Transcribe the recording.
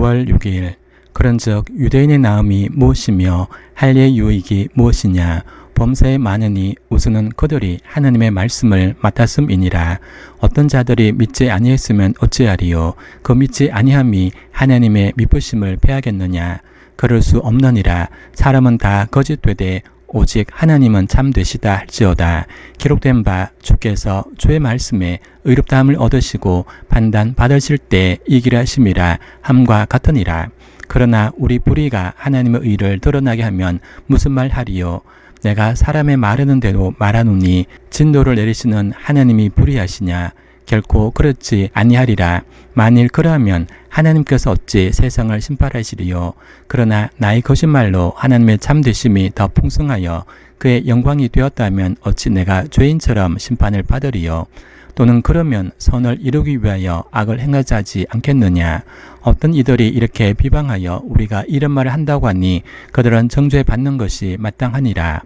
5월 6일. 그런즉 유대인의 나음이 무엇이며 할례의 유익이 무엇이냐? 범사에 많으니 우선은 그들이 하나님의 말씀을 맡았음이니라. 어떤 자들이 믿지 아니했으면 어찌하리요? 그 믿지 아니함이 하나님의 미쁘심을 패하겠느냐? 그럴 수 없느니라. 사람은 다 거짓되되 오직 하나님은 참 되시다 할지어다. 기록된 바 주께서 주의 말씀에 의롭다함을 얻으시고 판단 받으실 때 이기라 하심이라 함과 같으니라. 그러나 우리 불의가 하나님의 의를 드러나게 하면 무슨 말 하리요? 내가 사람의 말하는 대로 말하노니 진노를 내리시는 하나님이 불의하시냐 결코 그렇지 아니하리라. 만일 그러하면 하나님께서 어찌 세상을 심판하시리요? 그러나 나의 거짓말로 하나님의 참되심이 더 풍성하여 그의 영광이 되었다면 어찌 내가 죄인처럼 심판을 받으리요? 또는 그러면 선을 이루기 위하여 악을 행하지 하지 않겠느냐? 어떤 이들이 이렇게 비방하여 우리가 이런 말을 한다고 하니 그들은 정죄 받는 것이 마땅하니라